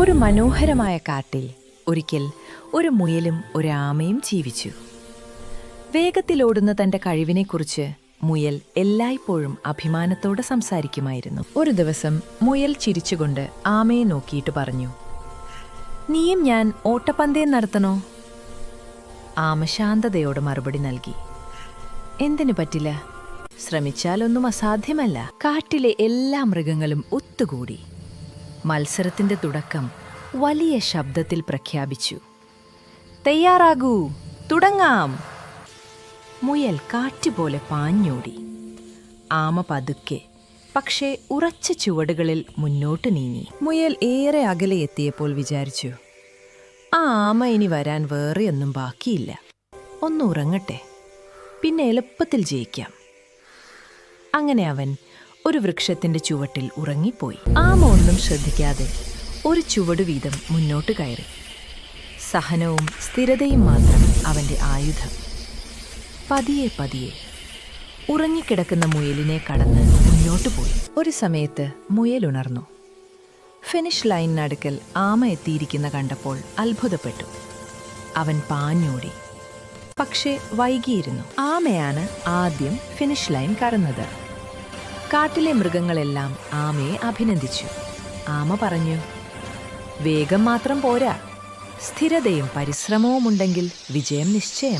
ഒരു മനോഹരമായ കാട്ടിൽ ഒരിക്കൽ ഒരു മുയലും ഒരു ആമയും ജീവിച്ചു. വേഗത്തിലോടുന്ന തന്റെ കഴിവിനെക്കുറിച്ച് മുയൽ എല്ലായ്പ്പോഴും അഭിമാനത്തോടെ സംസാരിക്കുമായിരുന്നു. ഒരു ദിവസം മുയൽ ചിരിച്ചുകൊണ്ട് ആമയെ നോക്കിയിട്ട് പറഞ്ഞു നീയും ഞാൻ ഓട്ടപ്പന്തയം നടത്തണോ? ആമ ശാന്തതയോട് മറുപടി നൽകി എന്തിനു പറ്റില്ല? ശ്രമിച്ചാലൊന്നും അസാധ്യമല്ല. കാട്ടിലെ എല്ലാ മൃഗങ്ങളും ഒത്തുകൂടി. മത്സരത്തിന്റെ തുടക്കം വലിയ ശബ്ദത്തിൽ പ്രഖ്യാപിച്ചു. തയ്യാറാകൂ തുടങ്ങാം. മുയൽ കാറ്റുപോലെ പാഞ്ഞോടി. ആമ പതുക്കെ പക്ഷേ ഉറച്ച ചുവടുകളിൽ മുന്നോട്ട് നീങ്ങി. മുയൽ ഏറെ അകലെ എത്തിയപ്പോൾ വിചാരിച്ചു ആ ആമ ഇനി വരാൻ വേറെയൊന്നും ബാക്കിയില്ല. ഒന്ന് ഉറങ്ങട്ടെ പിന്നെ എളുപ്പത്തിൽ ജയിക്കാം. അങ്ങനെ അവൻ ഒരു വൃക്ഷത്തിന്റെ ചുവട്ടിൽ ഉറങ്ങിപ്പോയി. ആമ ഒന്നും ശ്രദ്ധിക്കാതെ ഒരു ചുവട് വീതം മുന്നോട്ട് കയറി. സഹനവും സ്ഥിരതയും മാത്രം അവന്റെ ആയുധം. പതിയെ പതിയെ ഉറങ്ങിക്കിടക്കുന്ന മുയലിനെ കടന്ന് മുന്നോട്ട് പോയി. ഒരു സമയത്ത് മുയൽ ഉണർന്നു. ഫിനിഷ് ലൈനിനടുക്കൽ ആമ എത്തിയിരിക്കുന്ന കണ്ടപ്പോൾ അത്ഭുതപ്പെട്ടു. അവൻ പാഞ്ഞോടി. പക്ഷേ വൈകിയിരുന്നു. ആമയാണ് ആദ്യം ഫിനിഷ് ലൈൻ കടന്നത് കാട്ടിലെ മൃഗങ്ങളെല്ലാം ആമയെ അഭിനന്ദിച്ചു. ആമ പറഞ്ഞു വേഗം മാത്രം പോരാ. സ്ഥിരതയും പരിശ്രമവും ഉണ്ടെങ്കിൽ വിജയം നിശ്ചയം.